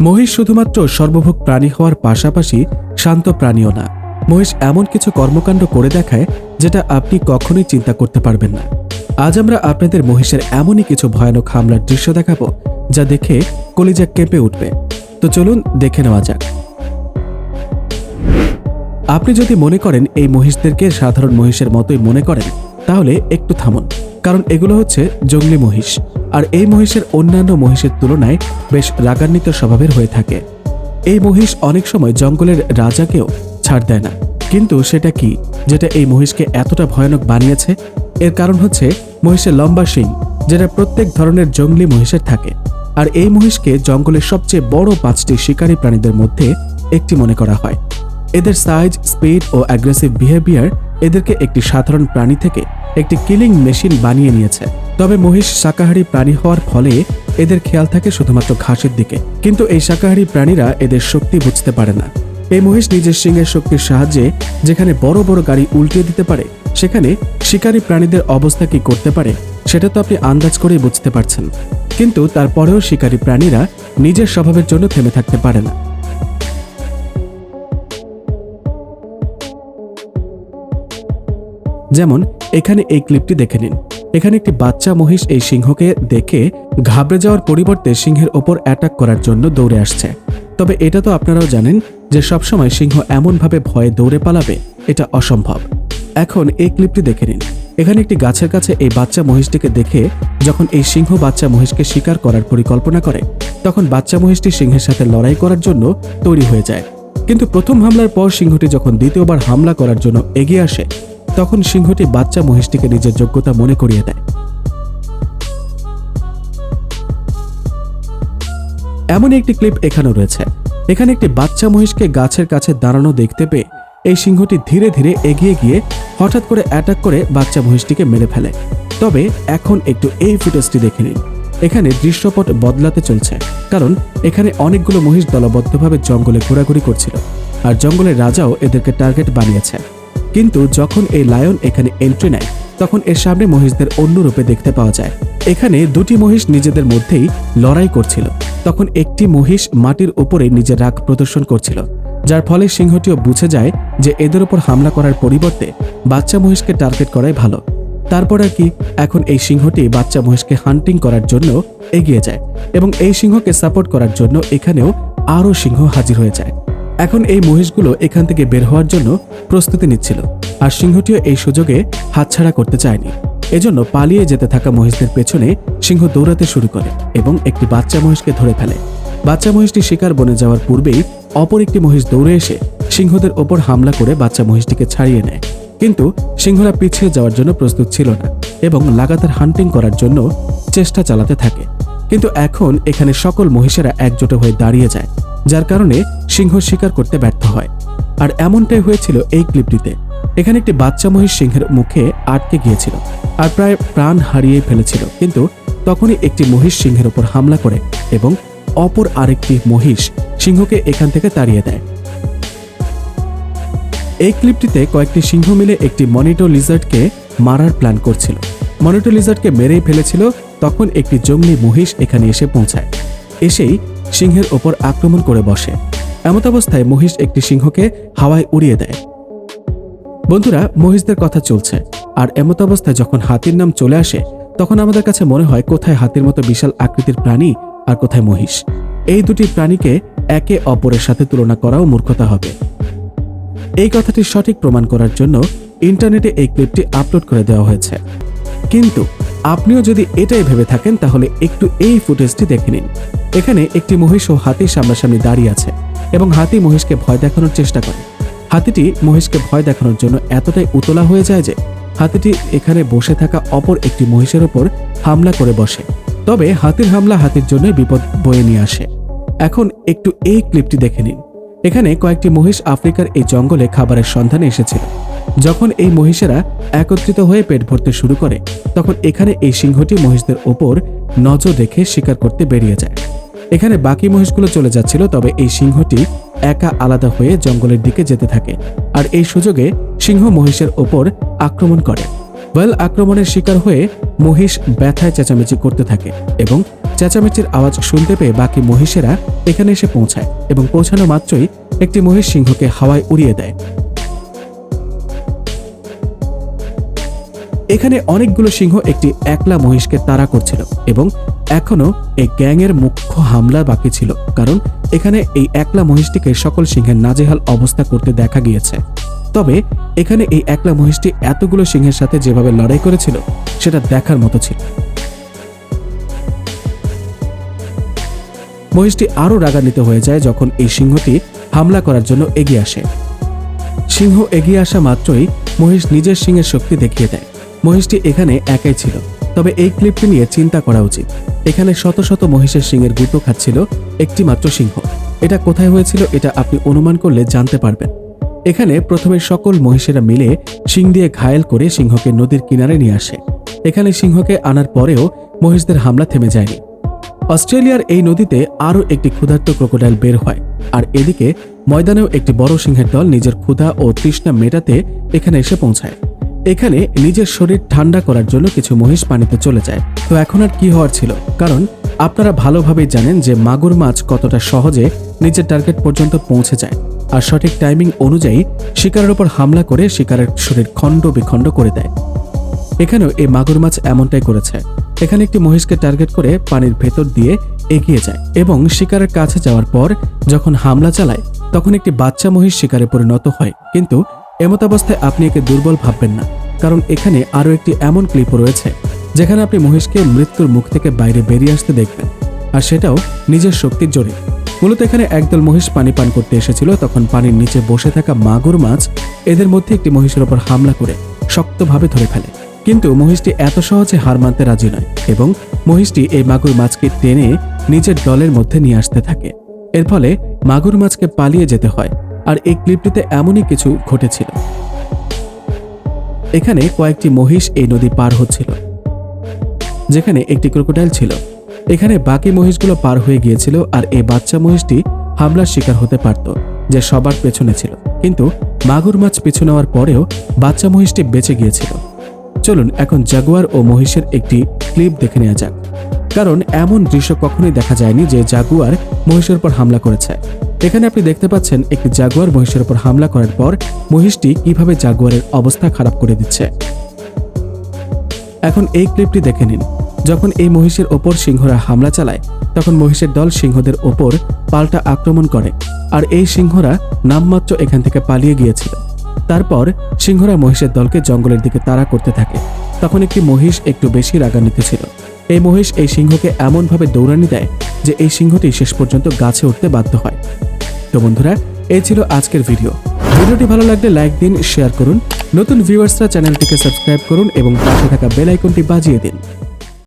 মহিষ শুধুমাত্র সর্বভোগ প্রাণী হওয়ার পাশাপাশি শান্ত প্রাণীও না। মহিষ এমন কিছু কর্মকাণ্ড করে দেখায় যেটা আপনি কখনোই চিন্তা করতে পারবেন না। আজ আমরা আপনাদের মহিষের এমনই কিছু ভয়ানক হামলার দৃশ্য দেখাবো যা দেখে কলিজা কেঁপে উঠবে। তো চলুন দেখে নেওয়া যাক। আপনি যদি মনে করেন এই মহিষদেরকে সাধারণ মহিষের মতোই মনে করেন, তাহলে একটু থামুন, কারণ এগুলো হচ্ছে জঙ্গলি মহিষ। আর এই মহিষের অন্যান্য মহিষের তুলনায় বেশ রাগান্বিত স্বভাবের হয়ে থাকে। এই মহিষ অনেক সময় জঙ্গলের রাজাকেও ছাড় দেয় না। কিন্তু সেটা কি, যেটা এই মহিষকে এতটা ভয়ানক বানিয়েছে? এর কারণ হচ্ছে মহিষের লম্বা শিং, যেটা প্রত্যেক ধরনের জঙ্গলি মহিষের থাকে। আর এই মহিষকে জঙ্গলের সবচেয়ে বড় পাঁচটি শিকারী প্রাণীদের মধ্যে একটি মনে করা হয়। এদের সাইজ স্পিড ও অ্যাগ্রেসিভ বিহেভিয়ার এদেরকে একটি সাধারণ প্রাণী থেকে একটি কিলিং মেশিন বানিয়ে নিয়েছে। তবে মহিষ শাকাহারী প্রাণী হওয়ার ফলে এদের খেয়াল থাকে শুধুমাত্র ঘাসের দিকে। কিন্তু এই শাকাহারী প্রাণীরা এদের শক্তি বুঝতে পারে না। এই মহিষ নিজের সিংহের শক্তির সাহায্যে যেখানে বড় বড় গাড়ি উল্টিয়ে দিতে পারে, সেখানে শিকারী প্রাণীদের অবস্থা কি করতে পারে, সেটা তো আপনি আন্দাজ করেই বুঝতে পারছেন। কিন্তু তারপরেও শিকারী প্রাণীরা নিজের স্বভাবের জন্য থেমে থাকতে পারে না। যেমন, এখানে এই ক্লিপটি দেখে নিন। এখানে একটি বাচ্চা মহিষ এই সিংহকে দেখে ঘাবড়ে যাওয়ার পরিবর্তে সিংহের ওপর অ্যাটাক করার জন্য দৌড়ে আসছে। তবে এটা তো আপনারাও জানেন যে সবসময় সিংহ এমনভাবে ভয়ে দৌড়ে পালাবে, এটা অসম্ভব। এখন এই ক্লিপটি দেখে নিন। এখানে একটি গাছের কাছে এই বাচ্চা মহিষটিকে দেখে যখন এই সিংহ বাচ্চা মহিষকে শিকার করার পরিকল্পনা করে, তখন বাচ্চা মহিষটি সিংহের সাথে লড়াই করার জন্য তৈরি হয়ে যায়। কিন্তু প্রথম হামলার পর সিংহটি যখন দ্বিতীয়বার হামলা করার জন্য এগিয়ে আসে তখন সিংহটি বাচ্চা মহিষটিকে নিজের যোগ্যতা মনে করিয়ে দেয়। এমন একটি ক্লিপ এখানেও রয়েছে। এখানে একটি বাচ্চা মহিষকে গাছের কাছে দাঁড়ানো দেখতে পেয়ে এই সিংহটি ধীরে ধীরে এগিয়ে গিয়ে হঠাৎ করে অ্যাটাক করে বাচ্চা মহিষটিকে মেরে ফেলে। তবে এখন একটু এই ফুটেজটি দেখে নিন। এখানে দৃশ্যপট বদলাতে চলছে, কারণ এখানে অনেকগুলো মহিষ দলবদ্ধভাবে জঙ্গলে ঘোরাঘুরি করছিল। আর জঙ্গলের রাজাও এদেরকে টার্গেট বানিয়েছে। কিন্তু যখন এই লায়ন এখানে এন্ট্রি নেয়, তখন এর সামনে মহিষদের অন্য রূপে দেখতে পাওয়া যায়। এখানে দুটি মহিষ নিজেদের মধ্যেই লড়াই করছিল। তখন একটি মহিষ মাটির উপরে নিজের রাগ প্রদর্শন করছিল, যার ফলে সিংহটিও বুঝে যায় যে এদের উপর হামলা করার পরিবর্তে বাচ্চা মহিষকে টার্গেট করাই ভালো। তারপর আর কি, এখন এই সিংহটি বাচ্চা মহিষকে হান্টিং করার জন্য এগিয়ে যায় এবং এই সিংহকে সাপোর্ট করার জন্য এখানেও আরও সিংহ হাজির হয়ে যায়। এখন এই মহিষগুলো এখান থেকে বের হওয়ার জন্য প্রস্তুতি নিচ্ছিল, আর সিংহটিও এই সুযোগে হাতছাড়া করতে চায়নি। এজন্য পালিয়ে যেতে থাকা মহিষদের পেছনে সিংহ দৌড়াতে শুরু করে এবং একটি বাচ্চা মহিষকে ধরে ফেলে। বাচ্চা মহিষটি শিকার বনে যাওয়ার পূর্বেই অপর একটি মহিষ দৌড়ে এসে সিংহদের ওপর হামলা করে বাচ্চা মহিষটিকে ছাড়িয়ে নেয়। কিন্তু সিংহরা পিছিয়ে যাওয়ার জন্য প্রস্তুত ছিল না এবং লাগাতার হান্টিং করার জন্য চেষ্টা চালাতে থাকে। কিন্তু এখন এখানে সকল মহিষেরা একজোট হয়ে দাঁড়িয়ে যায়। যার কারণে সিংহ শিকার করতে ব্যর্থ হয়। আর এমনটাই হয়েছিল এই ক্লিপটিতে। এখানে একটি বাচ্চা মহিষ সিংহের মুখে আটকে গিয়েছিল আর প্রায় প্রাণ হারিয়ে ফেলেছিল। কিন্তু তখনই একটি মহিষ সিংহের উপর হামলা করে এবং অপর আরেকটি মহিষ সিংহকে এখান থেকে তাড়িয়ে দেয়। এই ক্লিপটিতে কয়েকটি সিংহ মিলে একটি মনিটো লিজার্ডকে মারার প্ল্যান করছিল। মনিটো লিজার্ডকে মেরেই ফেলেছিল, তখন একটি জঙ্গলি মহিষ এখানে এসে পৌঁছায়। এসেই সিংহের ওপর আক্রমণ করে বসে। এমত অবস্থায় মহিষ একটি সিংহকে হাওয়ায় উড়িয়ে দেয়। বন্ধুরা, মহিষদের কথা চলছে। আর এমত অবস্থায় যখন হাতির নাম চলে আসে, তখন আমাদের কাছে মনে হয় কোথায় হাতির মতো বিশাল আকৃতির প্রাণী আর কোথায় মহিষ। এই দুটি প্রাণীকে একে অপরের সাথে তুলনা করাও মূর্খতা হবে। এই কথাটি সঠিক প্রমাণ করার জন্য ইন্টারনেটে এই ক্লিপটি আপলোড করে দেওয়া হয়েছে। কিন্তু আপনিও যদি এটাই ভেবে থাকেন, তাহলে একটু এই ফুটেজটি দেখে নিন। এখানে একটি মহিষ ও হাতির সামনাসামনি দাঁড়িয়ে আছে এবং হাতি মহিষকে ভয় দেখানোর চেষ্টা করে। হাতিটি মহিষকে ভয় দেখানোর জন্য এতটাই উতলা হয়ে যায় যে, হাতিটি এখানে বসে থাকা অপর একটি মহিষের ওপর হামলা করে বসে। তবে হাতির হামলা হাতির জন্য বিপদ বয়ে নিয়ে আসে। এখন একটু এই ক্লিপটি দেখে নিন। এখানে কয়েকটি মহিষ আফ্রিকার এই জঙ্গলে খাবারের সন্ধানে এসেছিল। যখন এই মহিষেরা একত্রিত হয়ে পেট ভরতে শুরু করে, তখন এখানে এই সিংহটি মহিষদের ওপর নজর রেখে শিকার করতে বেরিয়ে যায়। এখানে বাকি মহিষগুলো চলে যাচ্ছিল, তবে এই সিংহটি একা আলাদা হয়ে জঙ্গলের দিকে যেতে থাকে। আর এই সুযোগে সিংহ মহিষের ওপর আক্রমণ করে। ওয়েল আক্রমণের শিকার হয়ে মহিষ ব্যথায় চেঁচামেচি করতে থাকে এবং চেঁচামেচির আওয়াজ শুনতে পেয়ে বাকি মহিষেরা এখানে এসে পৌঁছায় এবং পৌঁছানো মাত্রই একটি মহিষ সিংহকে হাওয়ায় উড়িয়ে দেয়। এখানে অনেকগুলো সিংহ একটি একলা মহিষকে তাড়া করছিল এবং এখনও এই গ্যাংয়ের মুখ্য হামলা বাকি ছিল, কারণ এখানে এই একলা মহিষটিকে সকল সিংহের নাজেহাল অবস্থা করতে দেখা গিয়েছে। তবে এখানে এই একলা মহিষটি এতগুলো সিংহের সাথে যেভাবে লড়াই করেছিল, সেটা দেখার মতো ছিল। মহিষটি আরও রাগান্বিত হয়ে যায় যখন এই সিংহটি হামলা করার জন্য এগিয়ে আসে। সিংহ এগিয়ে আসা মাত্রই মহিষ নিজের সিংহের শক্তি দেখিয়ে দেয়। মহিষটি এখানে একাই ছিল। তবে এই ক্লিপটি নিয়ে চিন্তা করা উচিত। এখানে শত শত মহিষের সিংহের গুঁতো খাচ্ছিল একটি মাত্র সিংহ। এটা কোথায় হয়েছিল এটা আপনি অনুমান করলে জানতে পারবেন। এখানে প্রথমে সকল মহিষেরা মিলে সিং দিয়ে ঘায়েল করে সিংহকে নদীর কিনারে নিয়ে আসে। এখানে সিংহকে আনার পরেও মহিষদের হামলা থেমে যায়নি। অস্ট্রেলিয়ার এই নদীতে আরও একটি ক্ষুধার্ত ক্রোকোডাইল বের হয় আর এদিকে ময়দানেও একটি বড় সিংহের দল নিজের ক্ষুধা ও তৃষ্ণা মেটাতে এখানে এসে পৌঁছায়। এখানে নিজের শরীর ঠান্ডা করার জন্য কিছু মহিষ পানিতে চলে যায়। তো এখন আর কি হওয়ার ছিল? কারণ আপনারা ভালোভাবেই জানেন যে মাগুর মাছ কতটা সহজে নিজের টার্গেট পর্যন্ত পৌঁছে যায়। আর সঠিক টাইমিং অনুযায়ী শিকারের উপর হামলা করে শিকারের শরীর খণ্ড বিখণ্ড করে দেয়। এখানেও এই মাগুর মাছ এমনটাই করেছে। এখানে একটি মহিষকে টার্গেট করে পানির ভেতর দিয়ে এগিয়ে যায় এবং শিকারের কাছে যাওয়ার পর যখন হামলা চালায়, তখন একটি বাচ্চা মহিষ শিকারে পরিণত হয়। কিন্তু এমতাবস্থায় আপনি একে দুর্বল ভাববেন না, কারণ এখানে আরও একটি এমন ক্লিপ রয়েছে, যেখানে আপনি মহিষকে মৃত্যুর মুখ থেকে বাইরে বেরিয়ে আসতে দেখবেন, আর সেটাও নিজের শক্তির জোরে। মূলত এখানে একদল মহিষ পানি পান করতে এসেছিল, তখন পানির নিচে বসে থাকা মাগুর মাছ এদের মধ্যে একটি মহিষের ওপর হামলা করে শক্তভাবে ধরে ফেলে। কিন্তু মহিষটি এত সহজে হার মানতে রাজি নয় এবং মহিষটি এই মাগুর মাছকে টেনে নিজের দলের মধ্যে নিয়ে আসতে থাকে। এর ফলে মাগুর মাছকে পালিয়ে যেতে হয় আর এই ক্লিপটিতে এমনই কিছু ঘটেছিল। এখানে কয়েকটি মহিষ এই নদী পার হচ্ছিল, যেখানে একটি ক্রোকোডাইল ছিল। এখানে বাকি মহিষগুলো পার হয়ে গিয়েছিল আর এই বাচ্চা মহিষটি হামলার শিকার হতে পারত, যে সবার পেছনে ছিল। কিন্তু মাগুর মাছ পিছু নেওয়ার পরেও বাচ্চা মহিষটি বেঁচে গিয়েছিল। চলুন এখন জাগুয়ার ও মহিষের একটি ক্লিপ দেখে নেওয়া যাক। কারণ এমন দৃশ্য কখনোই দেখা যায়নি যে জাগুয়ার মহিষের উপর হামলা করেছে। এখানে আপনি দেখতে পাচ্ছেন একটি জাগুয়ার মহিষের উপর হামলা করার পর মহিষটি কীভাবে জাগুয়ারের অবস্থা খারাপ করে দিচ্ছে। এখন এই ক্লিপটি দেখে নিন। যখন এই মহিষের ওপর সিংহরা হামলা চালায়, তখন মহিষের দল সিংহদের ওপর পাল্টা আক্রমণ করে, আর এই সিংহরা নামমাত্র এখান থেকে পালিয়ে গিয়েছিল। তারপর সিংহরা মহিষের দলকে জঙ্গলের দিকে তাড়া করতে থাকে। তখন একটি মহিষ একটু বেশি রাগান্বিত ছিল। এই মহিষ এই সিংহকে এমনভাবে দৌড়ানি দেয় যে এই সিংহটি শেষ পর্যন্ত গাছে উঠতে বাধ্য হয়। তো বন্ধুরা, এই ছিল আজকের ভিডিও। ভিডিওটি ভালো লাগলে লাইক দিন, শেয়ার করুন। নতুন ভিউয়ার্সরা চ্যানেলটিকে সাবস্ক্রাইব করুন এবং পাশে থাকা বেল আইকনটি বাজিয়ে দিন।